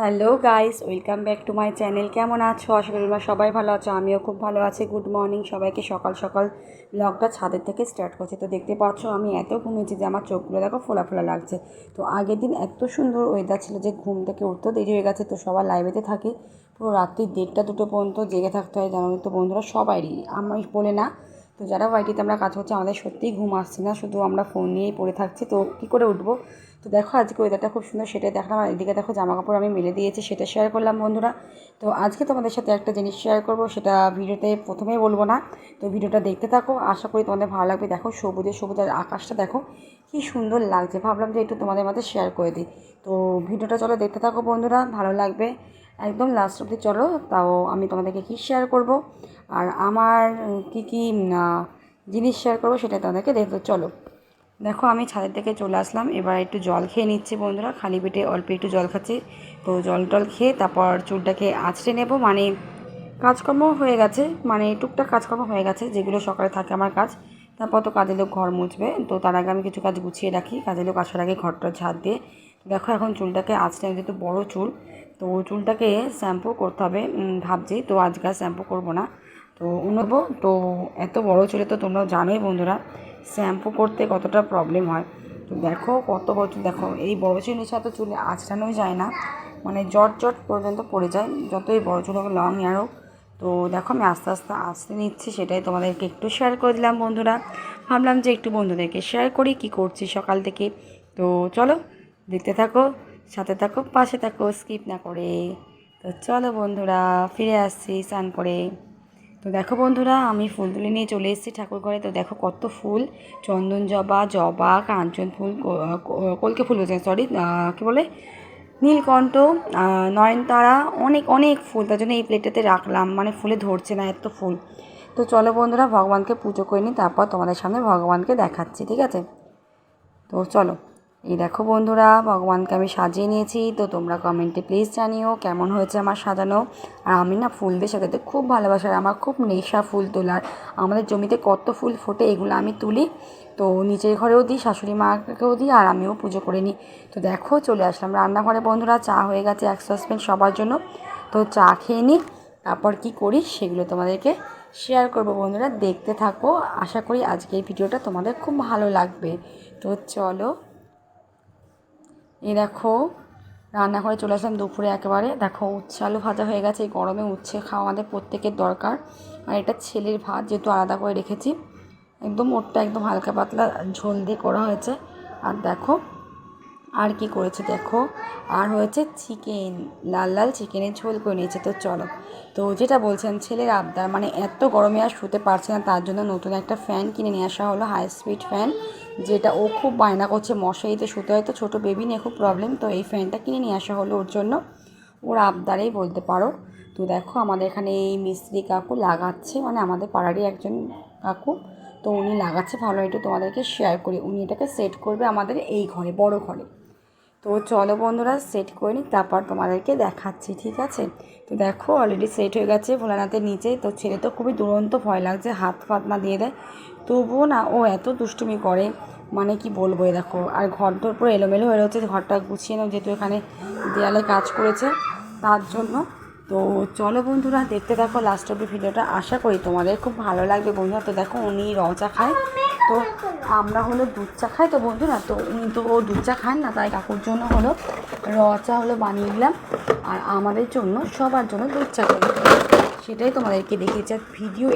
Hello guys, welcome back to my channel. কেমন আছো? আশা সবাই ভালো আছো, আমিও খুব ভালো আছি। গুড মর্নিং সবাইকে। সকাল সকাল ব্লগটা ছাদের থেকে স্টার্ট করছে। তো দেখতে পাচ্ছ, আমি এত ঘুমিয়েছি যে আমার চোখগুলো দেখো ফোলা ফোলা লাগছে। তো আগের দিন এত সুন্দর ওয়েদার ছিল যে ঘুম থেকে উঠতেও দেরি হয়ে গেছে। তো সবার লাইব্রেরিতে থাকি। পুরো রাত্রি দেড়টা দুটো পর্যন্ত জেগে থাকতে হয়, জানো তো বন্ধুরা, সবাইরই। আমি বলে না তো যারা বাড়িতে আমরা কাজ করছি, আমাদের সত্যিই ঘুম আসছে না, শুধু আমরা ফোন নিয়েই পড়ে থাকছি। তো কী করে উঠবো? তো দেখো, আজকে ওয়েদারটা খুব সুন্দর, সেটাই দেখলাম। আর এদিকে দেখো জামা কাপড় আমি মেলে দিয়েছি, সেটা শেয়ার করলাম বন্ধুরা। তো আজকে তোমাদের সাথে একটা জিনিস শেয়ার করব, সেটা ভিডিওতে প্রথমেই বলব না। তো ভিডিওটা দেখতে থাকো, আশা করি তোমাদের ভালো লাগবে। দেখো, সবুজে সবুজ আর আকাশটা দেখো, কী সুন্দর লাগছে। ভাবলাম যে একটু তোমাদের মধ্যে শেয়ার করে দিই। তো ভিডিওটা চলো দেখতে থাকো বন্ধুরা, ভালো লাগবে। একদম লাস্ট অব্দি চলো, তাও আমি তোমাদেরকে কী শেয়ার করব? আর আমার কী কী জিনিস শেয়ার করব সেটা তোমাদেরকে দেখতে চলো। দেখো, আমি ছাদের থেকে চলে আসলাম। এবার একটু জল খেয়ে নিচ্ছি বন্ধুরা। খালি পেটে অল্প একটু জল খাচ্ছি। তো জল টল খেয়ে তারপর চুলটাকে আঁচড়ে নেব। মানে কাজকর্ম হয়ে গেছে। মানে টুকটাক কাজকর্ম হয়ে গেছে, যেগুলো সকালে থাকে আমার কাজ। তারপর তো কাজের লোক ঘর মুছবে। তো তার আগে আমি কিছু কাজ গুছিয়ে রাখি। কাজের লোক আসার আগে ঘরটা ঝাড় দিয়ে। দেখো, এখন চুলটাকে আঁচড়ে যেহেতু বড়ো চুল তো চুলটাকে শ্যাম্পু করতে হবে। ভাবছি তো আজকে আর শ্যাম্পু করব না। তো উনবো তো এত বড় চুলে তো তোমরা জানোই বন্ধুরা, শ্যাম্পু করতে কতটা প্রবলেম হয়। তো দেখো কত বছর দেখো এই বড় চুলের সাথে চুলে আঁচড়ানোই যায় না। মানে জট জট পর্যন্ত পড়ে যায়, যতই বড় চুল হোক লং হেয়ার হোক। তো দেখো আমি আস্তে আস্তে আসতে নিচ্ছি, সেটাই তোমাদেরকে একটু শেয়ার করে দিলাম বন্ধুরা। ভাবলাম যে একটু বন্ধুদেরকে শেয়ার করি, কি করছি সকাল থেকে। তো চলো দেখতে থাকো। সাথে থাকো পাশে থাকো স্কিপ না করে। তো চলো বন্ধুরা, ফিরে আসছি স্নান করে। তো দেখো বন্ধুরা, আমি ফুল তুলে নিয়ে চলে এসেছি ঠাকুর ঘরে। তো দেখো কত ফুল। চন্দন জবা জবা, কাঞ্চন ফুল কলকে ফুল বলছেন সরি কী বলে? নীলকণ্ঠ নয়নতারা, অনেক অনেক ফুল। তার জন্য এই প্লেটটাতে রাখলাম। মানে ফুলে ধরছে না এত ফুল। তো চলো বন্ধুরা, ভগবানকে পুজো করে নিই, তারপর তোমাদের সামনে ভগবানকে দেখাচ্ছি, ঠিক আছে? তো চলো। এই দেখো বন্ধুরা, ভগবানকে আমি সাজিয়ে নিয়েছি। তো তোমরা কমেন্টে প্লিজ জানিও কেমন হয়েছে আমার সাজানো। আর আমি না ফুল দিয়ে সাজাতে খুব ভালোবাসি, আর আমার খুব নেশা ফুল তোলার। আমাদের জমিতে কত ফুল ফোটে এগুলো আমি তুলি। তো নিচের ঘরেও দিই, শাশুড়ি মাকেও দিই, আর আমিও পুজো করে নিই। তো দেখো চলে আসলাম রান্নাঘরে বন্ধুরা, চা হয়ে গেছে এক সসপেন সবার জন্য। তো চা খেয়ে নিই, তারপর কি করি সেগুলো তোমাদেরকে শেয়ার করব বন্ধুরা। দেখতে থাকো, আশা করি আজকে এই ভিডিওটা তোমাদের খুব ভালো লাগবে। তো চলো এই দেখো, রান্নাঘরে চলে আসলাম দুপুরে একেবারে। দেখো, উচ্ছে আলু ভাজা হয়ে গেছে, এই গরমে উচ্ছে খাওয়া আমাদের প্রত্যেকের দরকার। আর এটা ছেলের ভাত, যেহেতু আলাদা করে রেখেছি। একদম ওরটা একদম হালকা পাতলা ঝোল দিয়ে করা হয়েছে। আর দেখো, আর কি করেছে দেখো? আর হয়েছে চিকেন, লাল লাল চিকেনের ঝোল করে নিয়েছে। তো চলো, তো যেটা বলছেন ছেলের আবদার মানে এত গরমে আর শুতে পারছে না, তার জন্য নতুন একটা ফ্যান কিনে নিয়ে আসা হলো হাই স্পিড ফ্যান যেটা ও খুব বায়না করছে, মশারিতে শুতে হয়। তো ছোটো বেবি নিয়ে খুব প্রবলেম তো এই ফ্যানটা কিনে নিয়ে আসা হলো ওর জন্য। ওর আবদারেই বলতে পারো। তো দেখো আমাদের এখানে এই মিস্ত্রি কাকু লাগাচ্ছে মানে আমাদের পাড়ারই একজন কাকু। তো উনি লাগাচ্ছে, ভালো একটু তোমাদেরকে শেয়ার করি। উনি এটাকে সেট করবে আমাদের এই ঘরে, বড় ঘরে। তো চলো বন্ধুরা সেট করে নিই, তারপর তোমাদেরকে দেখাচ্ছি, ঠিক আছে? তো দেখো অলরেডি সেট হয়ে গেছে ভোলানাথের নিচে, তো ছেলে তো খুবই দুরন্ত, ভয় লাগছে, হাত ফাত না দিয়ে দেয়। তবুও না, ও এত দুষ্টুমি করে মানে কি বলব এ দেখো, আর ঘর তোর পুরো এলোমেলো হয়ে রয়েছে, ঘরটা গুছিয়ে নাও, যেহেতু এখানে দেয়ালে কাজ করেছে, তার জন্য। তো চলো বন্ধুরা, দেখতে দেখো লাস্ট অব্দি ভিডিওটা, আশা করি তোমাদের খুব ভালো লাগবে বন্ধুরা। তো দেখো, উনি রচা খায় তো আমরা হলো দুধ চা খাই তো বন্ধুরা, তো উনি তো ও দুধ চা খান না, তাই কাকুর জন্য হলো র চা হলো বানিয়ে দিলাম। আর আমাদের জন্য, সবার জন্য দুধ চা করে। সেটাই তোমাদেরকে দেখিয়েছি ভিডিও